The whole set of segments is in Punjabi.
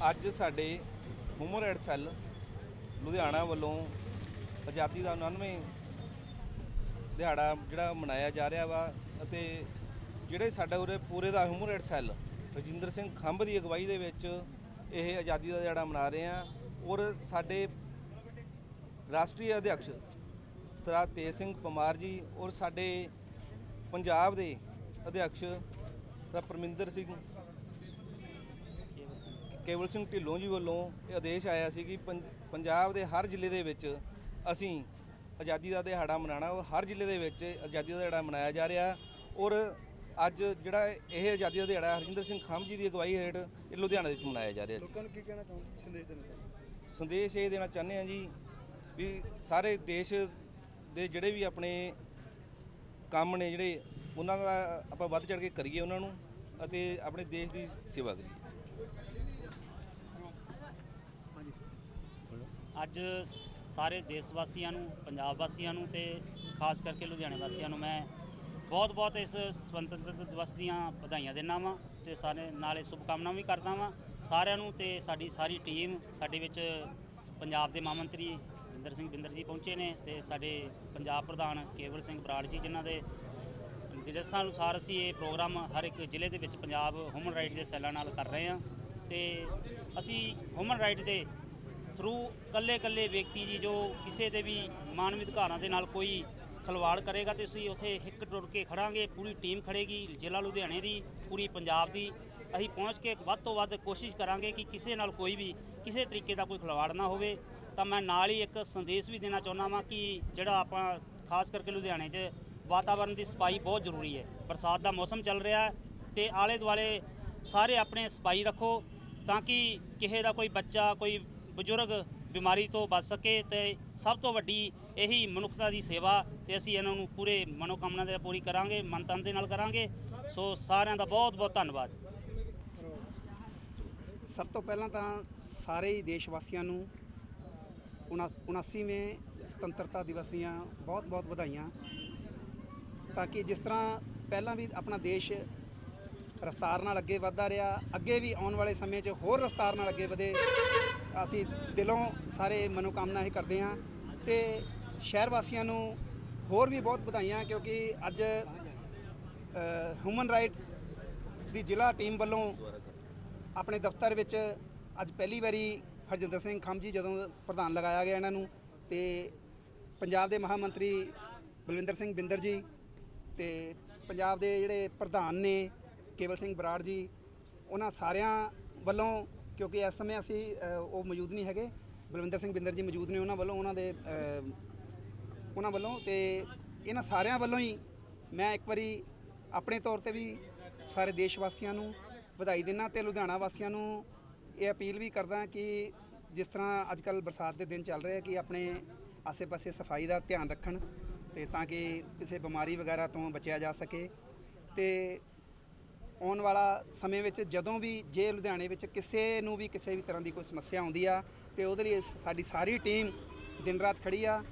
ਅੱਜ ਸਾਡੇ ਹਿਊਮਨ ਰਾਈਟ ਸੈੱਲ ਲੁਧਿਆਣਾ ਵੱਲੋਂ ਆਜ਼ਾਦੀ ਦਾ 99 ਦਿਹਾੜਾ ਜਿਹੜਾ ਮਨਾਇਆ ਜਾ ਰਿਹਾ ਵਾ ਅਤੇ ਜਿਹੜੇ ਸਾਡਾ ਉਰੇ ਪੂਰੇ ਦਾ human aid cell Rajinder Singh Khamb ਦੀ ਅਗਵਾਈ ਦੇ ਵਿੱਚ ਇਹ ਆਜ਼ਾਦੀ ਦਾ ਦਿਹਾੜਾ ਮਨਾ ਰਹੇ ਆ ਔਰ ਸਾਡੇ ਰਾਸ਼ਟਰੀ ਅਧਿਕਸ਼ ਸਰਦਾਰ ਤੇਜ ਸਿੰਘ ਪਮਾਰ ਜੀ ਔਰ ਸਾਡੇ ਪੰਜਾਬ ਦੇ ਅਧਿਕਸ਼ ਪਰਮਿੰਦਰ ਸਿੰਘ ਕੇਵਲ ਸਿੰਘ ਢਿੱਲੋਂ ਜੀ ਵੱਲੋਂ ਇਹ ਆਦੇਸ਼ ਆਇਆ ਸੀ ਕਿ ਪੰਜ- ਪੰਜਾਬ ਦੇ ਹਰ ਜ਼ਿਲ੍ਹੇ ਦੇ ਵਿੱਚ ਅਸੀਂ ਆਜ਼ਾਦੀ ਦਾ ਦਿਹਾੜਾ ਮਨਾਉਣਾ ਉਹ ਹਰ ਜ਼ਿਲ੍ਹੇ ਦੇ ਵਿੱਚ ਆਜ਼ਾਦੀ ਦਾ ਦਿਹਾੜਾ ਮਨਾਇਆ ਜਾ ਰਿਹਾ ਔਰ ਅੱਜ ਜਿਹੜਾ ਇਹ ਆਜ਼ਾਦੀ ਦਾ ਦਿਹਾੜਾ ਹਰਜਿੰਦਰ ਸਿੰਘ ਖੰਭ ਜੀ ਦੀ ਅਗਵਾਈ ਹੇਠ ਇਹ ਲੁਧਿਆਣਾ ਵਿੱਚ ਮਨਾਇਆ ਜਾ ਰਿਹਾ ਲੋਕਾਂ ਨੂੰ ਕੀ ਕਹਿਣਾ ਚਾਹੁੰਦੇ ਸੰਦੇਸ਼ ਦੇਣਾ ਸੰਦੇਸ਼ ਇਹ ਦੇਣਾ ਚਾਹੁੰਦੇ ਹਾਂ ਜੀ ਵੀ ਸਾਰੇ ਦੇਸ਼ ਦੇ ਜਿਹੜੇ ਵੀ ਆਪਣੇ ਕੰਮ ਨੇ ਜਿਹੜੇ ਉਹਨਾਂ ਦਾ ਆਪਾਂ ਵੱਧ ਚੜ ਕੇ ਕਰੀਏ ਉਹਨਾਂ ਨੂੰ ਅਤੇ ਆਪਣੇ ਦੇਸ਼ ਦੀ ਸੇਵਾ ਕਰੀਏ। ਅੱਜ ਸਾਰੇ ਦੇਸ਼ ਵਾਸੀਆਂ ਨੂੰ, ਪੰਜਾਬ ਵਾਸੀਆਂ ਨੂੰ ਤੇ ਖਾਸ ਕਰਕੇ ਲੁਧਿਆਣੇ ਵਾਸੀਆਂ ਨੂੰ ਮੈਂ ਬਹੁਤ-ਬਹੁਤ ਇਸ ਸੁਤੰਤਰਤਾ ਦਿਵਸ ਦੀਆਂ ਵਧਾਈਆਂ ਦਿੰਦਾ ਵਾਂ ਤੇ ਸਾਰੇ ਨਾਲੇ ਸ਼ੁਭਕਾਮਨਾਵਾਂ ਵੀ ਕਰਦਾ ਵਾਂ ਸਾਰਿਆਂ ਨੂੰ ਤੇ ਸਾਡੀ ਸਾਰੀ ਟੀਮ, ਸਾਡੇ ਵਿੱਚ ਪੰਜਾਬ ਦੇ ਮਹਾਮੰਤਰੀ ਬਿੰਦਰ ਸਿੰਘ ਬਿੰਦਰ ਜੀ ਪਹੁੰਚੇ ਨੇ ਤੇ ਸਾਡੇ ਪੰਜਾਬ ਪ੍ਰਧਾਨ ਕੇਵਲ ਸਿੰਘ ਬਰਾੜ ਜੀ ਜਿਨ੍ਹਾਂ ਦੇ ਨਿਰਦੇਸ਼ਾਂ ਅਨੁਸਾਰ ਅਸੀਂ ਇਹ ਪ੍ਰੋਗਰਾਮ ਹਰ ਇੱਕ ਜ਼ਿਲ੍ਹੇ ਦੇ ਵਿੱਚ ਪੰਜਾਬ ਹਿਊਮਨ ਰਾਈਟ ਦੇ ਸੈੱਲਾਂ ਨਾਲ ਕਰ ਰਹੇ ਹਾਂ ਤੇ ਅਸੀਂ ਹਿਊਮਨ ਰਾਈਟ ਦੇ ਥਰੂ ਕੱਲੇ ਕੱਲੇ ਵਿਅਕਤੀ ਜੀ ਜੋ ਕਿਸੇ ਦੇ ਵੀ ਮਾਨਵ ਅਧਿਕਾਰਾਂ ਦੇ ਨਾਲ ਕੋਈ ਖਲਵਾੜ ਕਰੇਗਾ ਤੇ ਅਸੀਂ ਉੱਥੇ ਇੱਕ ਟੁੱਟ ਕੇ ਖੜਾਂਗੇ, ਪੂਰੀ ਟੀਮ ਖੜੇਗੀ, ਜ਼ਿਲ੍ਹਾ ਲੁਧਿਆਣੇ ਦੀ, ਪੂਰੀ ਪੰਜਾਬ ਦੀ। ਅਸੀਂ ਪਹੁੰਚ ਕੇ ਵੱਧ ਤੋਂ ਵੱਧ ਕੋਸ਼ਿਸ਼ ਕਰਾਂਗੇ ਕਿ ਕਿਸੇ ਨਾਲ ਕੋਈ ਵੀ ਕਿਸੇ ਤਰੀਕੇ ਦਾ ਕੋਈ ਖਲਵਾੜ ਨਾ ਹੋਵੇ। ਤਾਂ ਮੈਂ ਨਾਲ ਹੀ ਇੱਕ ਸੰਦੇਸ਼ ਵੀ ਦੇਣਾ ਚਾਹੁੰਦਾ ਵਾਂ ਕਿ ਜਿਹੜਾ ਆਪਾਂ ਖਾਸ ਕਰਕੇ ਲੁਧਿਆਣੇ 'ਚ ਵਾਤਾਵਰਣ ਦੀ ਸਫ਼ਾਈ ਬਹੁਤ ਜ਼ਰੂਰੀ ਹੈ। ਬਰਸਾਤ ਦਾ ਮੌਸਮ ਚੱਲ ਰਿਹਾ ਹੈ ਤੇ ਆਲੇ ਦੁਆਲੇ ਸਾਰੇ ਆਪਣੇ ਸਫ਼ਾਈ ਰੱਖੋ ਤਾਂ ਕਿ ਕਿਸੇ ਦਾ ਕੋਈ ਬੱਚਾ, ਕੋਈ ਬਜ਼ੁਰਗ ਬਿਮਾਰੀ ਤੋਂ ਬਚ ਸਕੇ ਤੇ ਸਭ ਤੋਂ ਵੱਡੀ ਇਹੀ ਮਨੁੱਖਤਾ ਦੀ ਸੇਵਾ ਤੇ ਅਸੀਂ ਇਹਨਾਂ ਨੂੰ ਪੂਰੇ ਮਨੋਕਾਮਨਾ ਦੇ ਪੂਰੀ ਕਰਾਂਗੇ ਮਨ ਤਨ ਦੇ ਨਾਲ ਕਰਾਂਗੇ। ਸੋ ਸਾਰਿਆਂ ਦਾ ਬਹੁਤ ਬਹੁਤ ਧੰਨਵਾਦ। ਸਭ ਤੋਂ ਪਹਿਲਾਂ ਤਾਂ ਸਾਰੇ ਹੀ ਦੇਸ਼ ਵਾਸੀਆਂ ਨੂੰ 79ਵੇਂ ਸੁਤੰਤਰਤਾ ਦਿਵਸ ਦੀਆਂ ਬਹੁਤ-ਬਹੁਤ ਵਧਾਈਆਂ। ਤਾਂ ਕਿ ਜਿਸ ਤਰ੍ਹਾਂ ਪਹਿਲਾਂ ਵੀ ਆਪਣਾ ਦੇਸ਼ ਰਫ਼ਤਾਰ ਨਾਲ ਅੱਗੇ ਵਧਦਾ ਰਿਹਾ। ਅੱਗੇ ਵੀ ਆਉਣ ਵਾਲੇ ਸਮੇਂ 'ਚ ਹੋਰ ਰਫ਼ਤਾਰ ਨਾਲ ਅੱਗੇ ਵਧੇ। ਅਸੀਂ ਦਿਲੋਂ ਸਾਰੇ ਮਨੋਕਾਮਨਾ ਇਹ ਕਰਦੇ ਹਾਂ ਤੇ ਸ਼ਹਿਰ ਵਾਸੀਆਂ ਨੂੰ ਹੋਰ ਵੀ ਬਹੁਤ ਵਧਾਈਆਂ ਕਿਉਂਕਿ ਅੱਜ ਹਿਊਮਨ ਰਾਈਟਸ ਦੀ ਜ਼ਿਲ੍ਹਾ ਟੀਮ ਵੱਲੋਂ ਆਪਣੇ ਦਫ਼ਤਰ ਵਿੱਚ ਅੱਜ ਪਹਿਲੀ ਵਾਰੀ ਹਰਜਿੰਦਰ ਸਿੰਘ ਖੰਮ ਜੀ ਜਦੋਂ ਪ੍ਰਧਾਨ ਲਗਾਇਆ ਗਿਆ ਇਹਨਾਂ ਨੂੰ ਤੇ ਪੰਜਾਬ ਦੇ ਮਹਾਮੰਤਰੀ ਬਲਵਿੰਦਰ ਸਿੰਘ ਬਿੰਦਰ ਜੀ ਤੇ ਪੰਜਾਬ ਦੇ ਜਿਹੜੇ ਪ੍ਰਧਾਨ ਨੇ ਕੇਵਲ ਸਿੰਘ ਬਰਾੜ ਜੀ, ਉਹਨਾਂ ਸਾਰਿਆਂ ਵੱਲੋਂ, ਕਿਉਂਕਿ ਇਸ ਸਮੇਂ ਅਸੀਂ ਉਹ ਮੌਜੂਦ ਨਹੀਂ ਹੈਗੇ, ਬਲਵਿੰਦਰ ਸਿੰਘ ਬਿੰਦਰ ਜੀ ਮੌਜੂਦ ਨੇ ਉਹਨਾਂ ਵੱਲੋਂ, ਉਹਨਾਂ ਦੇ ਉਹਨਾਂ ਵੱਲੋਂ ਤੇ ਇਹਨਾਂ ਸਾਰਿਆਂ ਵੱਲੋਂ ਹੀ ਮੈਂ ਇੱਕ ਵਾਰੀ ਆਪਣੇ ਤੌਰ ਤੇ ਵੀ ਸਾਰੇ ਦੇਸ਼ ਵਾਸੀਆਂ ਨੂੰ ਵਧਾਈ ਦਿੰਦਾ ਤੇ ਲੁਧਿਆਣਾ ਵਾਸੀਆਂ ਨੂੰ ਇਹ ਅਪੀਲ ਵੀ ਕਰਦਾ ਕਿ ਜਿਸ ਤਰ੍ਹਾਂ ਅੱਜ ਕੱਲ ਬਰਸਾਤ ਦੇ ਦਿਨ ਚੱਲ ਰਹੇ ਆ, ਕਿ ਆਪਣੇ ਆਸੇ-ਪਾਸੇ ਸਫ਼ਾਈ ਦਾ ਧਿਆਨ ਰੱਖਣ ਤੇ ਤਾਂ ਕਿ ਕਿਸੇ ਬਿਮਾਰੀ ਵਗੈਰਾ ਤੋਂ ਬਚਿਆ ਜਾ ਸਕੇ ਤੇ ਆਉਣ ਵਾਲਾ ਸਮੇਂ ਵਿੱਚ ਜਦੋਂ ਵੀ ਜੇ ਲੁਧਿਆਣੇ ਵਿੱਚ ਕਿਸੇ ਨੂੰ ਵੀ ਕਿਸੇ ਵੀ ਤਰ੍ਹਾਂ ਦੀ ਕੋਈ ਸਮੱਸਿਆ ਆਉਂਦੀ ਆ, ਤੇ ਉਹਦੇ ਲਈ ਸਾਡੀ ਸਾਰੀ ਟੀਮ ਦਿਨ ਰਾਤ ਖੜੀ ਆ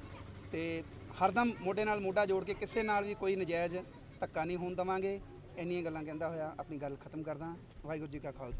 ਤੇ ਹਰਦਮ ਮੋਢੇ ਨਾਲ ਮੋਢਾ ਜੋੜ ਕੇ ਕਿਸੇ ਨਾਲ ਵੀ ਕੋਈ ਨਜਾਇਜ਼ ਧੱਕਾ ਨਹੀਂ ਹੋਣ ਦੇਵਾਂਗੇ। ਇੰਨੀਆਂ ਗੱਲਾਂ ਕਹਿੰਦਾ ਹੋਇਆ, ਆਪਣੀ ਗੱਲ ਖਤਮ ਕਰਦਾ। ਵਾਹਿਗੁਰੂ ਜੀ ਕਾ ਖਾਲਸਾ।